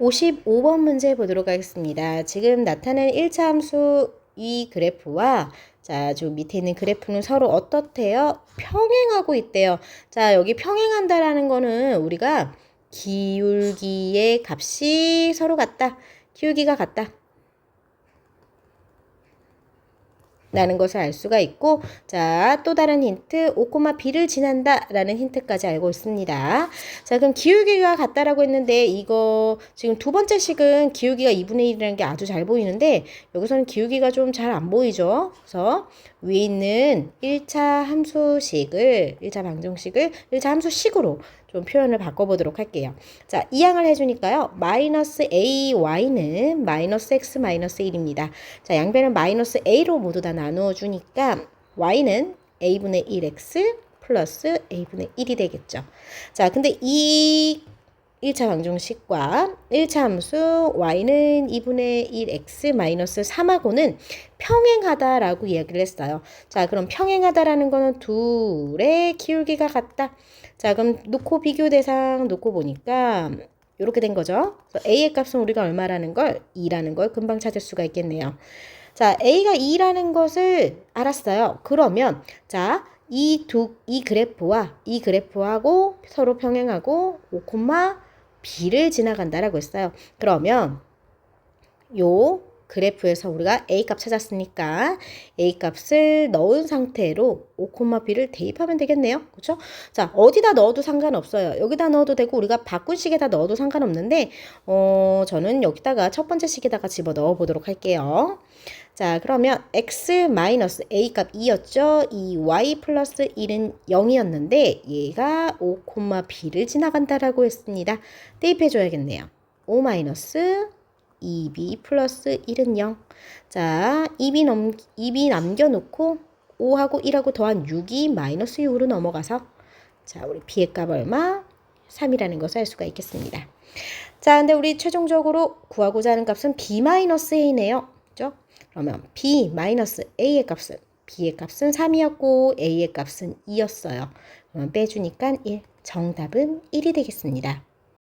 55번 문제 보도록 하겠습니다. 지금 나타낸 1차 함수 이 그래프와 자, 저 밑에 있는 그래프는 서로 어떻대요? 평행하고 있대요. 자, 여기 평행한다라는 거는 우리가 기울기의 값이 서로 같다. 기울기가 같다. 라는 것을 알 수가 있고 자 또 다른 힌트 5,b를 지난다 라는 힌트까지 알고 있습니다. 자 그럼 기울기가 같다라고 했는데 이거 지금 두 번째 식은 기울기가 2분의 1이라는 게 아주 잘 보이는데 여기서는 기울기가 좀 잘 안 보이죠? 그래서 위에 있는 1차 함수식을 1차 방정식을 1차 함수식으로 좀 표현을 바꿔보도록 할게요. 자, 이항을 해주니까요. 마이너스 AY는 마이너스 X 마이너스 1입니다. 자, 양변을 마이너스 A로 모두 다 나누어 주니까 Y는 A분의 1X 플러스 A분의 1이 되겠죠. 자, 근데 이 1차 방정식과 1차 함수 y는 2분의 1x 마이너스 3하고는 평행하다라고 이야기를 했어요. 자, 그럼 평행하다라는 거는 둘의 기울기가 같다. 자, 그럼 놓고 비교 대상 놓고 보니까 이렇게 된 거죠. a의 값은 우리가 얼마라는 걸 2라는 걸 금방 찾을 수가 있겠네요. 자, a가 2라는 것을 알았어요. 그러면 자, 이 두 이 그래프와 이 그래프하고 서로 평행하고 5, b를 지나간다라고 했어요. 그러면 요 그래프에서 우리가 a 값 찾았으니까 a 값을 넣은 상태로 5,b를 대입하면 되겠네요. 그렇죠? 자, 어디다 넣어도 상관없어요. 여기다 넣어도 되고 우리가 바꾼 식에다 넣어도 상관없는데 어, 저는 여기다가 첫 번째 식에다가 집어 넣어 보도록 할게요. 자, 그러면 x 마이너스 a 값 2였죠? 이 y 플러스 1은 0이었는데 얘가 5, b를 지나간다라고 했습니다. 대입해 줘야겠네요. 5 마이너스 2b 플러스 1은 0. 자, 2b, 넘, 2b 남겨놓고 5하고 1하고 더한 6이 마이너스 6으로 넘어가서 자, 우리 b의 값 얼마? 3이라는 것을 알 수가 있겠습니다. 자, 근데 우리 최종적으로 구하고자 하는 값은 b 마이너스 a네요. 그죠? 그러면 b 마이너스 a의 값은 b의 값은 3이었고 a의 값은 2였어요. 그러면 빼주니까 1. 정답은 1이 되겠습니다.